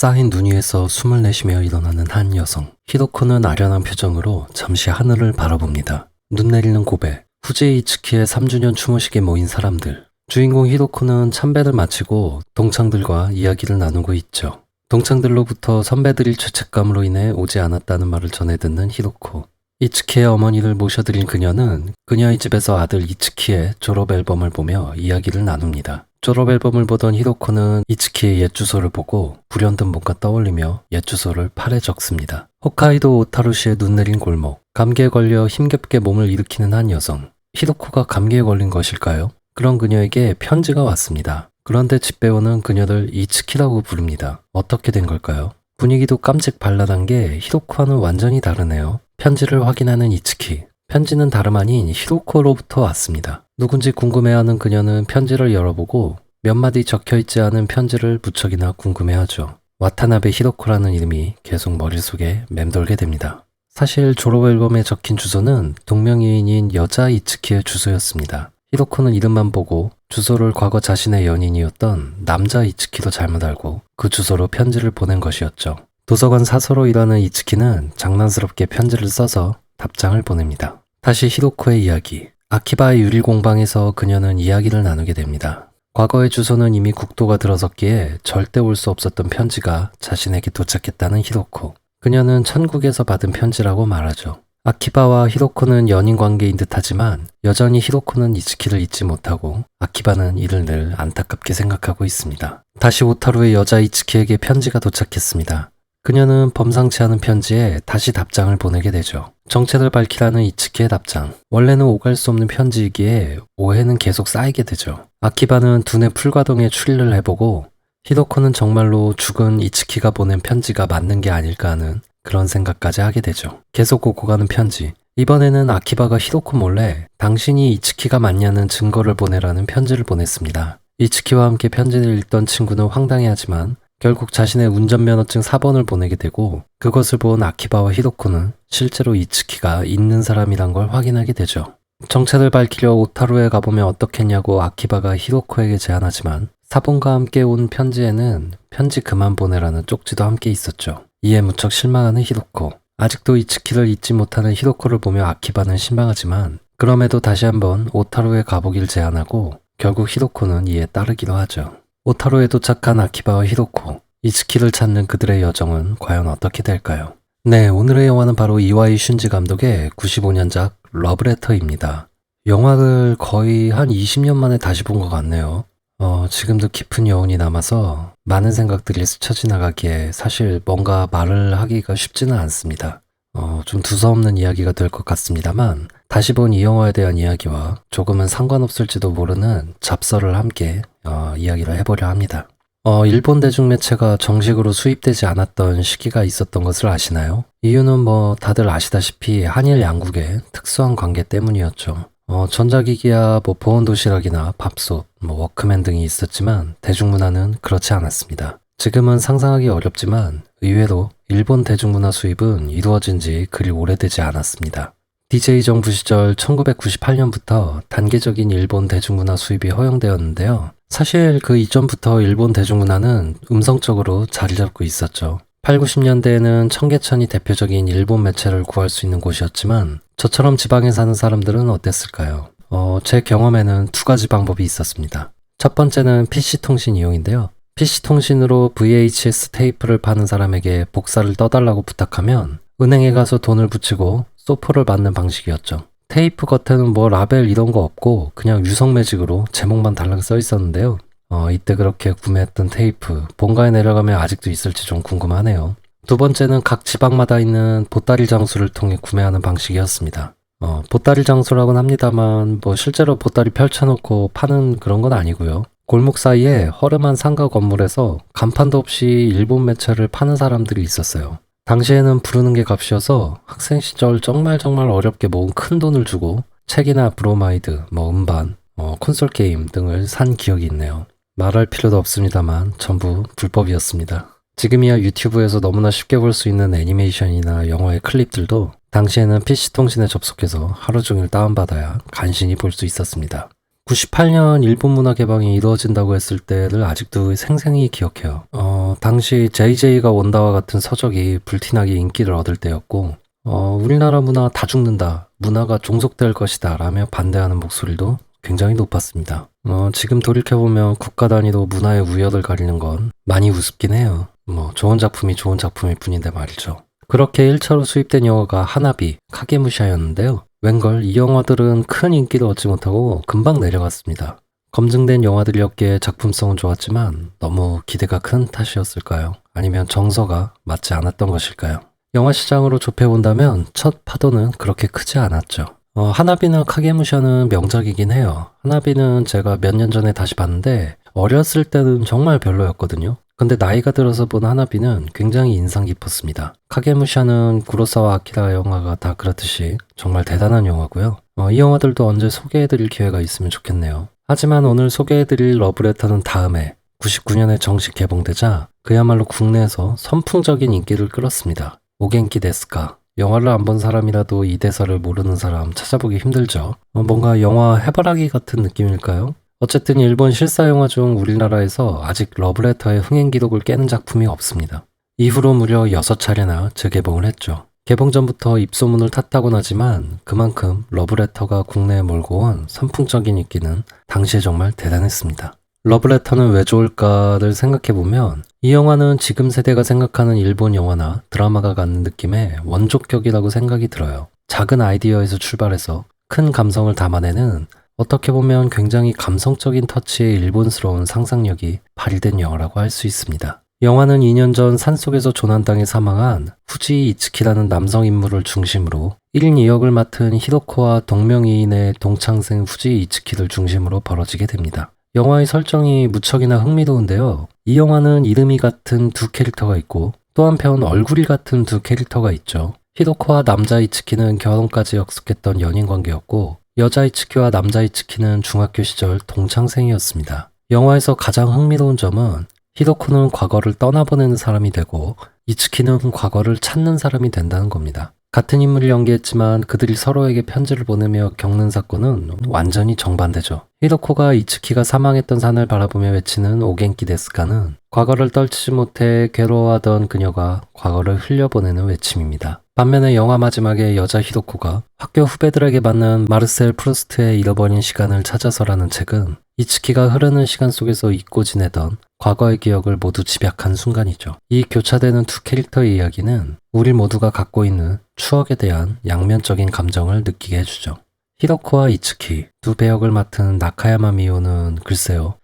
쌓인 눈 위에서 숨을 내쉬며 일어나는 한 여성. 히도코는 아련한 표정으로 잠시 하늘을 바라봅니다. 눈 내리는 고베. 후제 이츠키의 3주년 추모식에 모인 사람들. 주인공 히도코는 참배를 마치고 동창들과 이야기를 나누고 있죠. 동창들로부터 선배들일 죄책감으로 인해 오지 않았다는 말을 전해 듣는 히도코. 이츠키의 어머니를 모셔드린 그녀는 그녀의 집에서 아들 이츠키의 졸업 앨범을 보며 이야기를 나눕니다. 졸업 앨범을 보던 히도코는 이츠키의 옛 주소를 보고 불현듯 뭔가 떠올리며 옛 주소를 팔에 적습니다. 홋카이도 오타루시의 눈 내린 골목, 감기에 걸려 힘겹게 몸을 일으키는 한 여성. 히도코가 감기에 걸린 것일까요? 그런 그녀에게 편지가 왔습니다. 그런데 집배원은 그녀를 이츠키라고 부릅니다. 어떻게 된 걸까요? 분위기도 깜찍 발랄한 게 히도코와는 완전히 다르네요. 편지를 확인하는 이츠키. 편지는 다름 아닌 히도코로부터 왔습니다. 누군지 궁금해하는 그녀는 편지를 열어보고 몇 마디 적혀 있지 않은 편지를 무척이나 궁금해하죠. 와타나베 히도코라는 이름이 계속 머릿속에 맴돌게 됩니다. 사실 졸업 앨범에 적힌 주소는 동명이인인 여자 이츠키의 주소였습니다. 히도코는 이름만 보고 주소를 과거 자신의 연인이었던 남자 이츠키도 잘못 알고 그 주소로 편지를 보낸 것이었죠. 도서관 사서로 일하는 이츠키는 장난스럽게 편지를 써서 답장을 보냅니다. 다시 히도코의 이야기. 아키바의 유릴 공방에서 그녀는 이야기를 나누게 됩니다. 과거의 주소는 이미 국도가 들어섰기에 절대 올 수 없었던 편지가 자신에게 도착했다는 히도코. 그녀는 천국에서 받은 편지라고 말하죠. 아키바와 히도코는 연인 관계인 듯 하지만 여전히 히도코는 이츠키를 잊지 못하고 아키바는 이를 늘 안타깝게 생각하고 있습니다. 다시 오타루의 여자 이츠키에게 편지가 도착했습니다. 그녀는 범상치 않은 편지에 다시 답장을 보내게 되죠. 정체를 밝히라는 이츠키의 답장. 원래는 오갈 수 없는 편지이기에 오해는 계속 쌓이게 되죠. 아키바는 두뇌 풀가동에 추리를 해보고 히도코는 정말로 죽은 이츠키가 보낸 편지가 맞는 게 아닐까 하는 그런 생각까지 하게 되죠. 계속 오고 가는 편지. 이번에는 아키바가 히도코 몰래 당신이 이츠키가 맞냐는 증거를 보내라는 편지를 보냈습니다. 이츠키와 함께 편지를 읽던 친구는 황당해하지만 결국 자신의 운전면허증 4번을 보내게 되고 그것을 본 아키바와 히도코는 실제로 이츠키가 있는 사람이란 걸 확인하게 되죠. 정체를 밝히려 오타루에 가보면 어떻겠냐고 아키바가 히도코에게 제안하지만 사본과 함께 온 편지에는 편지 그만 보내라는 쪽지도 함께 있었죠. 이에 무척 실망하는 히도코. 아직도 이츠키를 잊지 못하는 히도코를 보며 아키바는 실망하지만 그럼에도 다시 한번 오타루에 가보길 제안하고 결국 히도코는 이에 따르기로 하죠. 오타로에 도착한 아키바와 히로코, 이츠키를 찾는 그들의 여정은 과연 어떻게 될까요? 네, 오늘의 영화는 바로 이와이 슌지 감독의 95년작 러브레터입니다. 영화를 거의 한 20년 만에 다시 본 것 같네요. 어, 지금도 깊은 여운이 남아서 많은 생각들이 스쳐 지나가기에 사실 뭔가 말을 하기가 쉽지는 않습니다. 어, 좀 두서없는 이야기가 될 것 같습니다만 다시 본 이 영화에 대한 이야기와 조금은 상관없을지도 모르는 잡서를 함께 어, 이야기를 해보려 합니다. 어, 일본 대중매체가 정식으로 수입되지 않았던 시기가 있었던 것을 아시나요? 이유는 뭐 다들 아시다시피 한일 양국의 특수한 관계 때문이었죠. 어, 전자기기야 뭐 보온 도시락이나 밥솥, 뭐 워크맨 등이 있었지만 대중문화는 그렇지 않았습니다. 지금은 상상하기 어렵지만 의외로 일본 대중문화 수입은 이루어진 지 그리 오래되지 않았습니다. DJ 정부 시절 1998년부터 단계적인 일본 대중문화 수입이 허용되었는데요. 사실 그 이전부터 일본 대중문화는 음성적으로 자리 잡고 있었죠. 8, 90년대에는 청계천이 대표적인 일본 매체를 구할 수 있는 곳이었지만 저처럼 지방에 사는 사람들은 어땠을까요? 어, 제 경험에는 두 가지 방법이 있었습니다. 첫 번째는 PC통신 이용인데요. PC통신으로 VHS 테이프를 파는 사람에게 복사를 떠달라고 부탁하면 은행에 가서 돈을 붙이고 소포를 받는 방식이었죠. 테이프 겉에는 뭐 라벨 이런 거 없고 그냥 유성 매직으로 제목만 달랑 써 있었는데요. 어, 이때 그렇게 구매했던 테이프 본가에 내려가면 아직도 있을지 좀 궁금하네요. 두 번째는 각 지방마다 있는 보따리 장수를 통해 구매하는 방식이었습니다. 어, 보따리 장수라고는 합니다만 뭐 실제로 보따리 펼쳐놓고 파는 그런 건 아니고요. 골목 사이에 허름한 상가 건물에서 간판도 없이 일본 매체를 파는 사람들이 있었어요. 당시에는 부르는 게 값이어서 학생 시절 정말 정말 어렵게 모은 큰 돈을 주고 책이나 브로마이드, 뭐 음반, 어, 콘솔 게임 등을 산 기억이 있네요. 말할 필요도 없습니다만 전부 불법이었습니다. 지금이야 유튜브에서 너무나 쉽게 볼 수 있는 애니메이션이나 영화의 클립들도 당시에는 PC통신에 접속해서 하루 종일 다운받아야 간신히 볼 수 있었습니다. 98년 일본 문화 개방이 이루어진다고 했을 때를 아직도 생생히 기억해요. 어, 당시 JJ가 온다와 같은 서적이 불티나게 인기를 얻을 때였고, 어, 우리나라 문화 다 죽는다, 문화가 종속될 것이다 라며 반대하는 목소리도 굉장히 높았습니다. 어, 지금 돌이켜보면 국가 단위로 문화의 우열을 가리는 건 많이 우습긴 해요. 뭐, 좋은 작품이 좋은 작품일 뿐인데 말이죠. 그렇게 1차로 수입된 영화가 하나비, 카게무샤였는데요. 웬걸 이 영화들은 큰 인기를 얻지 못하고 금방 내려갔습니다. 검증된 영화들이었기에 작품성은 좋았지만 너무 기대가 큰 탓이었을까요? 아니면 정서가 맞지 않았던 것일까요? 영화 시장으로 좁혀본다면 첫 파도는 그렇게 크지 않았죠. 어, 하나비나 카게무샤는 명작이긴 해요. 하나비는 제가 몇 년 전에 다시 봤는데 어렸을 때는 정말 별로였거든요. 근데 나이가 들어서 본 하나비는 굉장히 인상 깊었습니다. 카게무샤는 구로사와 아키라 영화가 다 그렇듯이 정말 대단한 영화고요. 어, 이 영화들도 언제 소개해드릴 기회가 있으면 좋겠네요. 하지만 오늘 소개해드릴 러브레터는 다음에 99년에 정식 개봉되자 그야말로 국내에서 선풍적인 인기를 끌었습니다. 오겐키 데스카. 영화를 안 본 사람이라도 이 대사를 모르는 사람 찾아보기 힘들죠. 어, 뭔가 영화 해바라기 같은 느낌일까요? 어쨌든 일본 실사 영화 중 우리나라에서 아직 러브레터의 흥행 기록을 깨는 작품이 없습니다. 이후로 무려 6차례나 재개봉을 했죠. 개봉 전부터 입소문을 탔다곤 하지만 그만큼 러브레터가 국내에 몰고 온 선풍적인 인기는 당시에 정말 대단했습니다. 러브레터는 왜 좋을까를 생각해보면 이 영화는 지금 세대가 생각하는 일본 영화나 드라마가 갖는 느낌의 원조격이라고 생각이 들어요. 작은 아이디어에서 출발해서 큰 감성을 담아내는 어떻게 보면 굉장히 감성적인 터치의 일본스러운 상상력이 발휘된 영화라고 할 수 있습니다. 영화는 2년 전 산속에서 조난당해 사망한 후지 이츠키라는 남성 인물을 중심으로 1인 2역을 맡은 히로코와 동명이인의 동창생 후지 이츠키를 중심으로 벌어지게 됩니다. 영화의 설정이 무척이나 흥미로운데요. 이 영화는 이름이 같은 두 캐릭터가 있고 또 한편 얼굴이 같은 두 캐릭터가 있죠. 히로코와 남자 이츠키는 결혼까지 역습했던 연인 관계였고 여자 이츠키와 남자 이츠키는 중학교 시절 동창생이었습니다. 영화에서 가장 흥미로운 점은 히도코는 과거를 떠나보내는 사람이 되고 이츠키는 과거를 찾는 사람이 된다는 겁니다. 같은 인물을 연기했지만 그들이 서로에게 편지를 보내며 겪는 사건은 완전히 정반대죠. 히도코가 이츠키가 사망했던 산을 바라보며 외치는 오겐키 데스카는 과거를 떨치지 못해 괴로워하던 그녀가 과거를 흘려보내는 외침입니다. 반면에 영화 마지막에 여자 히도코가 학교 후배들에게 받는 마르셀 프루스트의 잃어버린 시간을 찾아서라는 책은 이츠키가 흐르는 시간 속에서 잊고 지내던 과거의 기억을 모두 집약한 순간이죠. 이 교차되는 두 캐릭터의 이야기는 우리 모두가 갖고 있는 추억에 대한 양면적인 감정을 느끼게 해주죠. 히로코와 이츠키, 두 배역을 맡은 나카야마 미오는 글쎄요.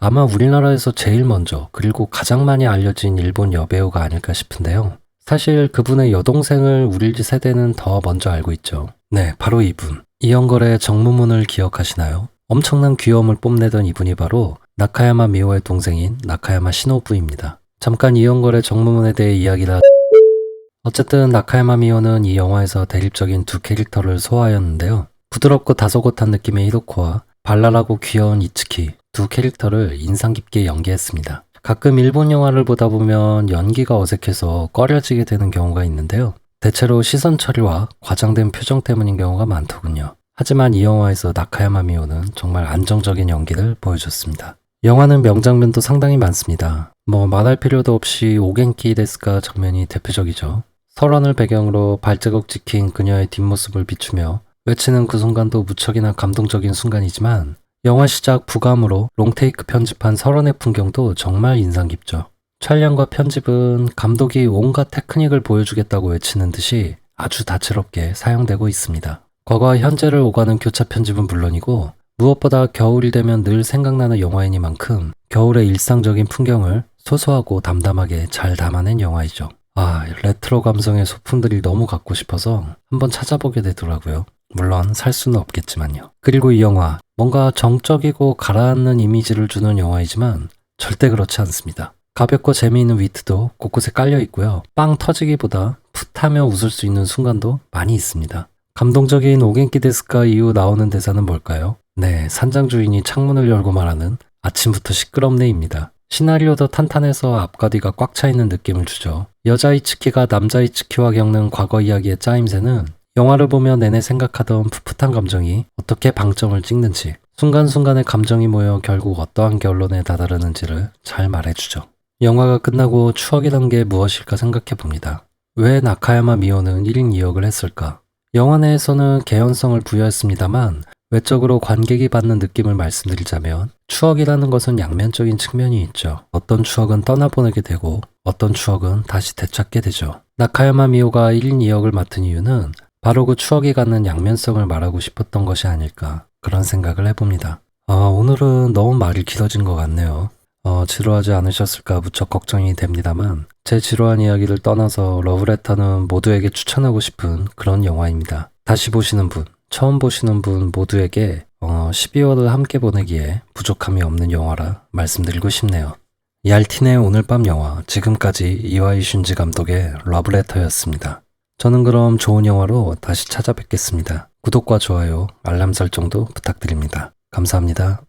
아마 우리나라에서 제일 먼저 그리고 가장 많이 알려진 일본 여배우가 아닐까 싶은데요. 사실 그분의 여동생을 우리 세대는 더 먼저 알고 있죠. 네, 바로 이분. 이영걸의 정무문을 기억하시나요? 엄청난 귀여움을 뽐내던 이분이 바로 나카야마 미오의 동생인 나카야마 시노부입니다. 잠깐 이영걸의 정무문에 대해 이야기를 하... 어쨌든 나카야마 미오는 이 영화에서 대립적인 두 캐릭터를 소화하였는데요. 부드럽고 다소곳한 느낌의 히로코와 발랄하고 귀여운 이츠키 두 캐릭터를 인상 깊게 연기했습니다. 가끔 일본 영화를 보다 보면 연기가 어색해서 꺼려지게 되는 경우가 있는데요. 대체로 시선 처리와 과장된 표정 때문인 경우가 많더군요. 하지만 이 영화에서 나카야마 미오는 정말 안정적인 연기를 보여줬습니다. 영화는 명장면도 상당히 많습니다. 뭐 말할 필요도 없이 오겐키 데스카 장면이 대표적이죠. 설원을 배경으로 발자국 찍힌 그녀의 뒷모습을 비추며 외치는 그 순간도 무척이나 감동적인 순간이지만 영화 시작 부감으로 롱테이크 편집한 설원의 풍경도 정말 인상 깊죠. 촬영과 편집은 감독이 온갖 테크닉을 보여주겠다고 외치는 듯이 아주 다채롭게 사용되고 있습니다. 과거와 현재를 오가는 교차 편집은 물론이고 무엇보다 겨울이 되면 늘 생각나는 영화이니만큼 겨울의 일상적인 풍경을 소소하고 담담하게 잘 담아낸 영화이죠. 아, 레트로 감성의 소품들이 너무 갖고 싶어서 한번 찾아보게 되더라고요. 물론 살 수는 없겠지만요. 그리고 이 영화, 뭔가 정적이고 가라앉는 이미지를 주는 영화이지만 절대 그렇지 않습니다. 가볍고 재미있는 위트도 곳곳에 깔려 있고요. 빵 터지기보다 풋하며 웃을 수 있는 순간도 많이 있습니다. 감동적인 오겐키 데스카 이후 나오는 대사는 뭘까요? 네, 산장 주인이 창문을 열고 말하는 아침부터 시끄럽네입니다. 시나리오도 탄탄해서 앞과 뒤가 꽉 차 있는 느낌을 주죠. 여자 이츠키가 남자 이츠키와 겪는 과거 이야기의 짜임새는 영화를 보며 내내 생각하던 풋풋한 감정이 어떻게 방점을 찍는지 순간순간의 감정이 모여 결국 어떠한 결론에 다다르는지를 잘 말해주죠. 영화가 끝나고 추억이란 게 무엇일까 생각해 봅니다. 왜 나카야마 미오는 1인 2역을 했을까? 영화 내에서는 개연성을 부여했습니다만 외적으로 관객이 받는 느낌을 말씀드리자면 추억이라는 것은 양면적인 측면이 있죠. 어떤 추억은 떠나보내게 되고 어떤 추억은 다시 되찾게 되죠. 나카야마 미오가 1인 2역을 맡은 이유는 바로 그 추억이 갖는 양면성을 말하고 싶었던 것이 아닐까 그런 생각을 해봅니다. 아, 오늘은 너무 말이 길어진 것 같네요. 어, 지루하지 않으셨을까 무척 걱정이 됩니다만 제 지루한 이야기를 떠나서 러브레터는 모두에게 추천하고 싶은 그런 영화입니다. 다시 보시는 분, 처음 보시는 분 모두에게 어, 12월을 함께 보내기에 부족함이 없는 영화라 말씀드리고 싶네요. 얄틴의 오늘 밤 영화 지금까지 이와이 슌지 감독의 러브레터였습니다. 저는 그럼 좋은 영화로 다시 찾아뵙겠습니다. 구독과 좋아요, 알람 설정도 부탁드립니다. 감사합니다.